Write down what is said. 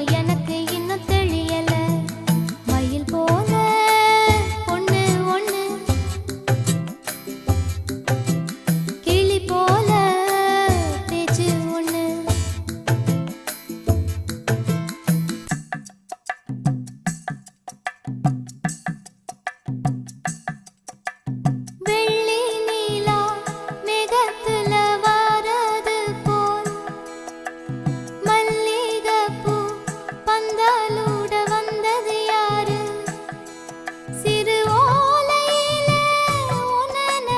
எனக்கு இன்னும் தெளிய పందాలు